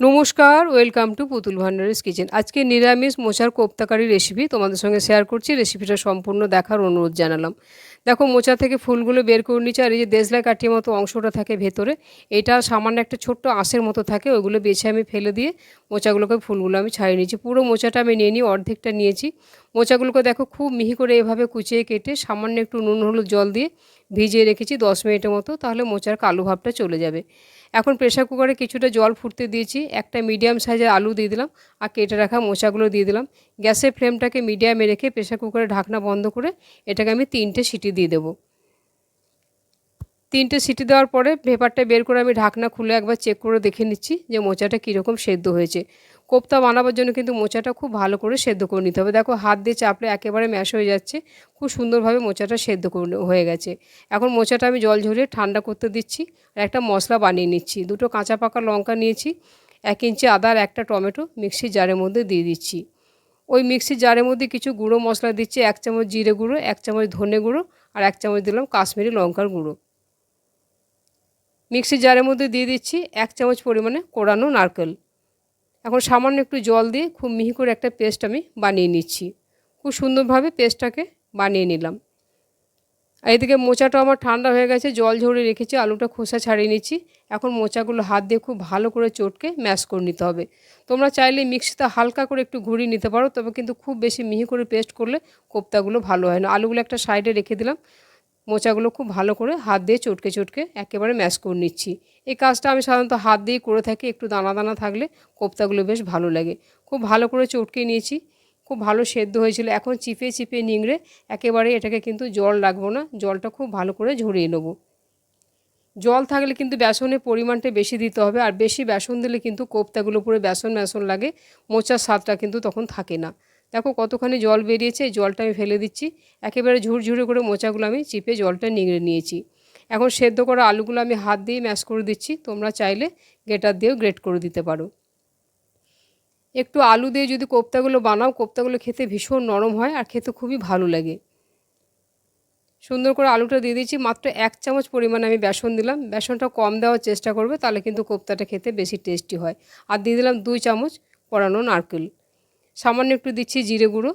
নমস্কার welcome to পুতুল ভান্ডারিস kitchen আজকে নিরামিষ মোচার কোপ্তাকারি রেসিপি তোমাদের সঙ্গে শেয়ার করছি রেসিপিটা সম্পূর্ণ দেখার অনুরোধ জানালাম। দেখো, মোচা থেকে ফুলগুলো বের করে নিচ্ছে, আর এই যে দেশলাই কাঠির মতো অংশটা থাকে ভেতরে, এটা সামান্য একটা ছোট্ট আঁশের মতো থাকে, ওইগুলো বেছে আমি ফেলে দিয়ে মোচাগুলোকে ফুলগুলো আমি ছাড়িয়ে নিয়েছি পুরো মোচাটা আমি নিয়ে নিই অর্ধেকটা নিয়েছি। মোচাগুলোকে দেখো খুব মিহি করে এভাবে কুচিয়ে কেটে সামান্য একটু নুন হলুদ জল দিয়ে ভিজিয়ে রেখেছি দশ মিনিটের মতো, তাহলে মোচার কালো ভাবটা চলে যাবে। এখন প্রেশার কুকারে কিছুটা জল ফুটতে দিয়েছি, একটা মিডিয়াম সাইজের আলু দিয়ে দিলাম আর কেটে রাখা মোচাগুলো দিয়ে দিলাম। গ্যাসের ফ্লেমটাকে মিডিয়ামে রেখে প্রেশার কুকারে ঢাকনা বন্ধ করে এটাকে আমি তিনটে সিটি দিয়ে দেবো। তিনটে সিটি দেওয়ার পরে পেপারটা বের করে আমি ঢাকনা খুলে একবার চেক করে দেখে নিচ্ছি যে মোচাটা কীরকম সেদ্ধ হয়েছে। কোপ্তা বানাবার জন্য কিন্তু মোচাটা খুব ভালো করে সেদ্ধ করে নিতে হবে। দেখো হাত দিয়ে চাপলে একেবারে ম্যাশ হয়ে যাচ্ছে, খুব সুন্দরভাবে মোচাটা সেদ্ধ করে হয়ে গেছে। এখন মোচাটা আমি জল ঝরিয়ে ঠান্ডা করতে দিচ্ছি আর একটা মশলা বানিয়ে নিচ্ছি। দুটো কাঁচা পাকা লঙ্কা নিয়েছি, এক ইঞ্চি আদা আর একটা টমেটো মিক্সির জারের মধ্যে দিয়ে দিচ্ছি। ওই মিক্সির জারের মধ্যে কিছু গুঁড়ো মশলা দিচ্ছি, এক চামচ জিরে গুঁড়ো, এক চামচ ধনে গুঁড়ো আর এক চামচ দিলাম কাশ্মীরি লঙ্কার গুঁড়ো। মিক্সির জারের মধ্যে দিয়ে দিচ্ছি এক চামচ পরিমাণে কোড়ানো নারকেল। এখন সামান্য একটু জল দিয়ে খুব মিহি করে একটা পেস্ট আমি বানিয়ে নিচ্ছি। খুব সুন্দরভাবে পেস্টটাকে বানিয়ে নিলাম। আর এদিকে মোচাটা আমার ঠান্ডা হয়ে গেছে, জল ঝরে রেখেছি, আলুটা খোসা ছাড়িয়ে নিচ্ছি। এখন মোচাগুলো হাত দিয়ে খুব ভালো করে চটকে ম্যাশ করে নিতে হবে। তোমরা চাইলে মিক্সিতে হালকা করে একটু ঘুরিয়ে নিতে পারো, তবে কিন্তু খুব বেশি মিহি করে পেস্ট করলে কোপ্তাগুলো ভালো হয় না। আলুগুলো একটা সাইডে রেখে দিলাম। মোচাগুলো খুব ভালো করে হাত দিয়ে চটকে চটকে একেবারে ম্যাশ করে নিচ্ছি। এই কাজটা আমি সাধারণত হাত দিয়ে করে থাকি, একটু দানা দানা থাকলে কোপ্তাগুলো বেশ ভালো লাগে। খুব ভালো করে চটকে নিয়েছি, খুব ভালো সেদ্ধ হয়েছিল। এখন চিপে চিপে নিংড়ে একেবারে এটাকে কিন্তু জল রাখব না, জলটা খুব ভালো করে ঝরিয়ে নেব। জল থাকলে কিন্তু বেসনের পরিমাণটা বেশি দিতে হবে, আর বেশি বেসন দিলে কিন্তু কোপ্তাগুলো পুরো বেসন বেসন লাগে, মোচার স্বাদটা কিন্তু তখন থাকে না। দেখো কতখানি জল বেরিয়েছে জলটা আমি ফেলে দিচ্ছি। একেবারে ঝুরঝুরে করে মোচাগুলো আমি চিপে জলটা নিংড়ে নিয়েছি। এখন সেদ্ধ করা আলুগুলো আমি হাত দিয়ে ম্যাশ করে দিচ্ছি, তোমরা চাইলে গ্রেটার দিয়েও গ্রেট করে দিতে পারো। একটু আলু দিয়ে যদি কোপ্তাগুলো বানাও, কোপ্তাগুলো খেতে ভীষণ নরম হয় আর খেতে খুবই ভালো লাগে। সুন্দর করে আলুটা দিয়ে দিয়েছি, মাত্র এক চামচ পরিমাণে আমি বেসন দিলাম। বেসনটা কম দেওয়ার চেষ্টা করবে, তাহলে কিন্তু কোপ্তাটা খেতে বেশি টেস্টি হয়। আর দিয়ে দিলাম দুই চামচ পরানো নারকেল। সামান্য একটু দিচ্ছি জিরে গুঁড়ো।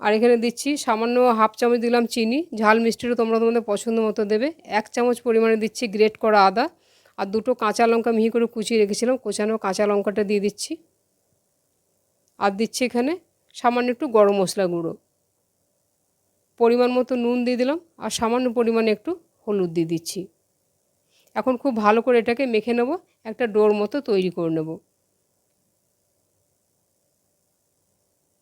আর এখানে দিচ্ছি সামান্য হাফ চামচ দিলাম চিনি। ঝাল মিষ্টিরও তোমরা তোমাদের পছন্দ মতো দেবে। এক চামচ পরিমাণে দিচ্ছি গ্রেট করা আদা। আর দুটো কাঁচা লঙ্কা মিহি করে কুচিয়ে রেখেছিলাম। কোচানো কাঁচা লঙ্কাটা দিয়ে দিচ্ছি। আর দিচ্ছি এখানে সামান্য একটু গরম মশলা গুঁড়ো। পরিমাণ মতো নুন দিয়ে দিলাম। আর সামান্য পরিমাণে একটু হলুদ দিয়ে দিচ্ছি। এখন খুব ভালো করে এটাকে মেখে নেব। একটা ডোর মতো তৈরি করে নেব।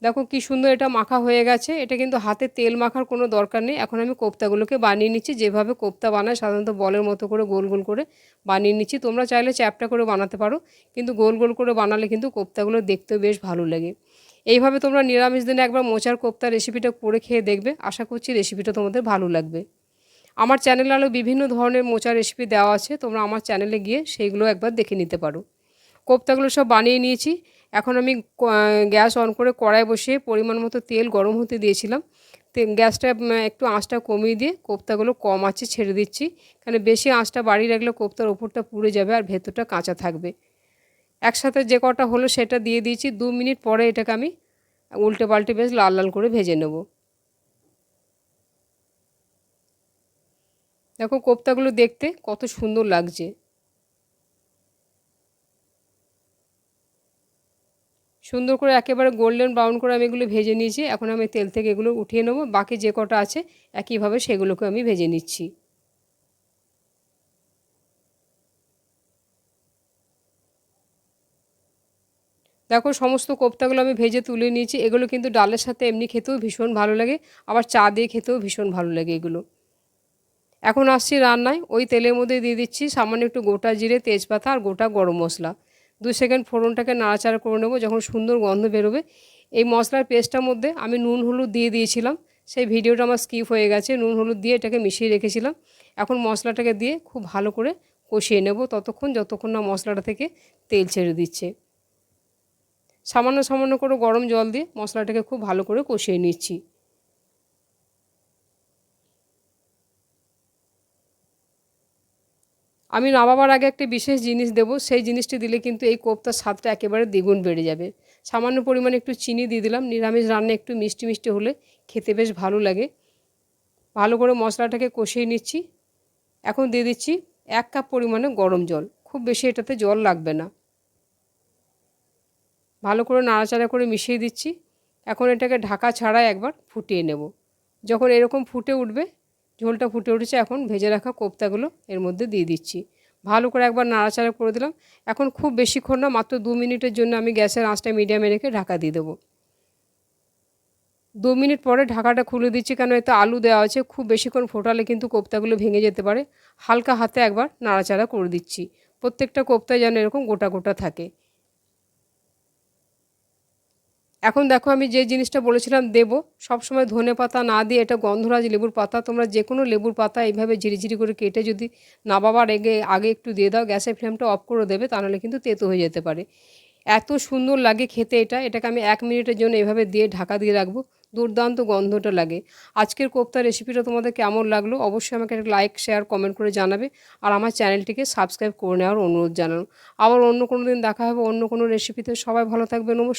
দেখো কি সুন্দর এটা মাখা হয়ে গেছে। এটা কিন্তু হাতে তেল মাখার কোনো দরকার নেই। এখন আমি কোপ্তাগুলোকে বানিয়ে নিচ্ছি। যেভাবে কোপ্তা বানায় সাধারণত বলের মতো করে গোল গোল করে বানিয়ে নিচ্ছি। তোমরা চাইলে চ্যাপটা করে বানাতে পারো। কিন্তু গোল গোল করে বানালে কিন্তু কোপ্তাগুলো দেখতেও বেশ ভালো লাগে। এইভাবে তোমরা নিরামিষ দিনে একবার মোচার কোপ্তা রেসিপিটা করে খেয়ে দেখবে। আশা করছি রেসিপিটা তোমাদের ভালো লাগবে। আমার চ্যানেলে আরও বিভিন্ন ধরনের মোচার রেসিপি দেওয়া আছে। তোমরা আমার চ্যানেলে গিয়ে সেইগুলো একবার দেখে নিতে পারো। কোপ্তাগুলো সব বানিয়ে নিয়েছি। এখন আমি গ্যাস অন করে কড়াই বসিয়ে পরিমাণ মতো তেল গরম হতে দিয়েছিলাম। গ্যাসটা একটু আঁচটা কমিয়ে দিয়ে কোপ্তাগুলো কম আছে ছেড়ে দিচ্ছি। কারণ বেশি আঁচটা বাড়িয়ে রাখলে কোপ্তার ওপরটা পুড়ে যাবে আর ভেতরটা কাঁচা থাকবে। একসাথে যে কটা হলো সেটা দিয়ে দিয়েছি। দু মিনিট পরে এটাকে আমি উল্টে পাল্টে বেশ লাল লাল করে ভেজে নেব। দেখো কোপ্তাগুলো দেখতে কত সুন্দর লাগছে। সুন্দর করে একেবারে গোল্ডেন ব্রাউন করে আমি এগুলো ভেজে নিয়েছি। এখন আমি তেল থেকে এগুলো উঠিয়ে নেব। বাকি যে কটা আছে, একইভাবে সেগুলোকে আমি ভেজে নিচ্ছি। দেখো, সমস্ত কোপ্তাগুলো আমি ভেজে তুলে নিয়েছি। এগুলো কিন্তু ডালের সাথে এমনি খেতেও ভীষণ ভালো লাগে। আবার চা দিয়ে খেতেও ভীষণ ভালো লাগে এগুলো। এখন আসছি রান্নায়। ওই তেলের মধ্যে দিয়ে দিচ্ছি সামান্য একটু গোটা জিরে, তেজপাতা আর গোটা গরম মশলা। দু সেকেন্ড ফোড়নটাকে নাড়াচাড়া করে নেব, যখন সুন্দর গন্ধ বেরোবে। এই মশলার পেস্টটার মধ্যে আমি নুন হলুদ দিয়ে দিয়েছিলাম। সেই ভিডিওটা আমার স্কিপ হয়ে গেছে, নুন হলুদ দিয়ে এটাকে মিশিয়ে রেখেছিলাম। এখন মশলাটাকে দিয়ে খুব ভালো করে কষিয়ে নেব ততক্ষণ, যতক্ষণ না মশলাটা থেকে তেল ছেড়ে দিচ্ছে। সামান্য সামান্য করে গরম জল দিয়ে মশলাটাকে খুব ভালো করে কষিয়ে নিচ্ছি। আমি নামাবার আগে একটা বিশেষ জিনিস দেবো, সেই জিনিসটি দিলে কিন্তু এই কোপ্তার স্বাদটা একেবারে দ্বিগুণ বেড়ে যাবে। সামান্য পরিমাণে একটু চিনি দিয়ে দিলাম, নিরামিষ রান্না একটু মিষ্টি মিষ্টি হলে খেতে বেশ ভালো লাগে। ভালো করে মশলাটাকে কষিয়ে নিচ্ছি। এখন দিয়ে দিচ্ছি এক কাপ পরিমাণে গরম জল, খুব বেশি এটাতে জল লাগবে না। ভালো করে নাড়াচাড়া করে মিশিয়ে দিচ্ছি। এখন এটাকে ঢাকা ছাড়া একবার ফুটিয়ে নেব। যখন এরকম ফুটে উঠবে ঝোলটা ফুটে উঠেছে, এখন ভেজে রাখা কোপ্তাগুলো এর মধ্যে দিয়ে দিচ্ছি। ভালো করে একবার নাড়াচাড়া করে দিলাম। এখন খুব বেশিক্ষণ না, মাত্র দু মিনিটের জন্য আমি গ্যাসের আঁচটা মিডিয়ামে রেখে ঢাকা দিয়ে দেবো। দু মিনিট পরে ঢাকাটা খুলে দিচ্ছি, কেন এতে আলু দেওয়া আছে। খুব বেশিক্ষণ ফোটালে কিন্তু কোপ্তাগুলো ভেঙে যেতে পারে। হালকা হাতে একবার নাড়াচাড়া করে দিচ্ছি। প্রত্যেকটা কোপ্তায় যেন এরকম গোটা গোটা থাকে। এখন দেখো আমি যে জিনিসটা বলেছিলাম, দেবো। সবসময় ধনে পাতা না দিয়ে এটা গন্ধরাজ লেবুর পাতা। তোমরা যে কোনো লেবুর পাতা এইভাবে ঝিরিঝিরি করে কেটে যদি না বাবার এগে, আগে একটু দিয়ে দাও, গ্যাসের ফ্লেমটা অফ করে দেবে, তাহলে কিন্তু তেতো হয়ে যেতে পারে। এত সুন্দর লাগে খেতে এটা। এটাকে আমি এক মিনিটের জন্য এভাবে দিয়ে ঢাকা দিয়ে রাখব। দুর্দান্ত গন্ধটা লাগে। আজকের কোপ্তা রেসিপিটা তোমাদের কেমন লাগল? অবশ্যই আমাকে একটা লাইক, শেয়ার, কমেন্ট করে জানাবে। আর আমার চ্যানেলটিকে সাবস্ক্রাইব করে নেওয়ার অনুরোধ জানানো। আবার অন্য কোনো দিন দেখা হবে অন্য কোনো রেসিপিতে। সবাই ভালো থাকবে। নমস্কার।